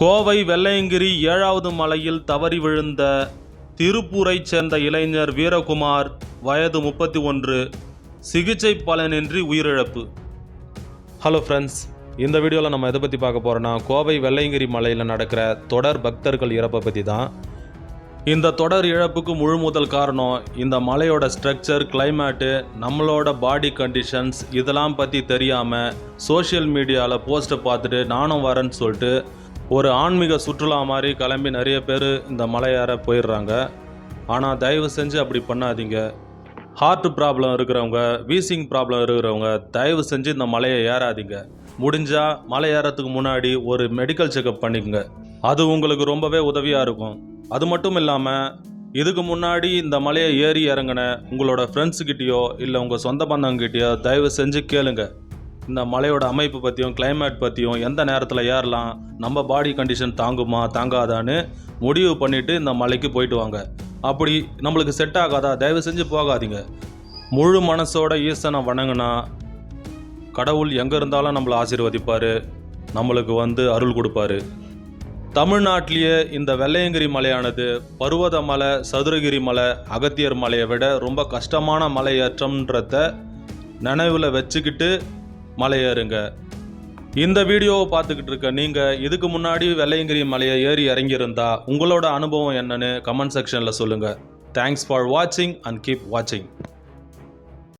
கோவை வெள்ளையங்கிரி ஏழாவது மலையில் தவறி விழுந்த திருப்பூரைச் சேர்ந்த இளைஞர் வீரகுமார் வயது முப்பத்தி ஒன்று சிகிச்சை பலனின்றி உயிரிழப்பு. ஹலோ ஃப்ரெண்ட்ஸ் இந்த வீடியோவில் நம்ம எதை பற்றி பார்க்க போகிறோன்னா கோவை வெள்ளையங்கிரி மலையில் நடக்கிற தொடர் பக்தர்கள் இறப்பை பற்றி தான். இந்த தொடர் இழப்புக்கு முழு முதல் காரணம் இந்த மலையோட ஸ்ட்ரக்சர் கிளைமேட்டு நம்மளோட பாடி கண்டிஷன்ஸ் இதெல்லாம் பற்றி தெரியாமல் சோஷியல் மீடியாவில் போஸ்ட்டை பார்த்துட்டு நானும் வரேன்னு சொல்லிட்டு ஒரு ஆன்மீக சுற்றுலா மாதிரி கிளம்பி நிறைய பேர் இந்த மலையேற போயிடுறாங்க. ஆனால் தயவு செஞ்சு அப்படி பண்ணாதீங்க. ஹார்ட் ப்ராப்ளம் இருக்கிறவங்க வீசிங் ப்ராப்ளம் இருக்கிறவங்க தயவு செஞ்சு இந்த மலையை ஏறாதீங்க. முடிஞ்சால் மலை ஏறத்துக்கு முன்னாடி ஒரு மெடிக்கல் செக்கப் பண்ணிக்கங்க. அது உங்களுக்கு ரொம்பவே உதவியாக இருக்கும். அது மட்டும் இல்லாமல் இதுக்கு முன்னாடி இந்த மலையை ஏறி இறங்கின உங்களோட ஃப்ரெண்ட்ஸுக்கிட்டேயோ இல்லை உங்கள் சொந்த பந்தங்கிட்டேயோ தயவு செஞ்சு கேளுங்கள் இந்த மலையோட அமைப்பு பற்றியும் கிளைமேட் பற்றியும் எந்த நேரத்தில் ஏறலாம் நம்ம பாடி கண்டிஷன் தாங்குமா தாங்காதான்னு முடிவு பண்ணிவிட்டு இந்த மலைக்கு போயிட்டு வாங்க. அப்படி நம்மளுக்கு செட் ஆகாதா? தயவு செஞ்சு போகாதீங்க. முழு மனசோட ஈசனை வணங்கினா கடவுள் எங்கே இருந்தாலும் நம்மளை ஆசீர்வதிப்பார். நம்மளுக்கு வந்து அருள் கொடுப்பாரு. தமிழ்நாட்டிலேயே இந்த வெள்ளையங்கிரி மலையானது பருவத மலை சதுரகிரி மலை அகத்தியர் மலையை விட ரொம்ப கஷ்டமான மலை ஏற்றம்ன்றத நினைவில் வச்சுக்கிட்டு மலையேறுங்க. இந்த வீடியோவை பார்த்துக்கிட்டு இருக்க நீங்கள் இதுக்கு முன்னாடி வெள்ளையங்கிரி மலையை ஏறி இறங்கியிருந்தா உங்களோட அனுபவம் என்னன்னு கமெண்ட் செக்ஷனில் சொல்லுங்கள் தேங்க்ஸ் ஃபார் வாட்சிங் அண்ட் கீப் வாட்சிங்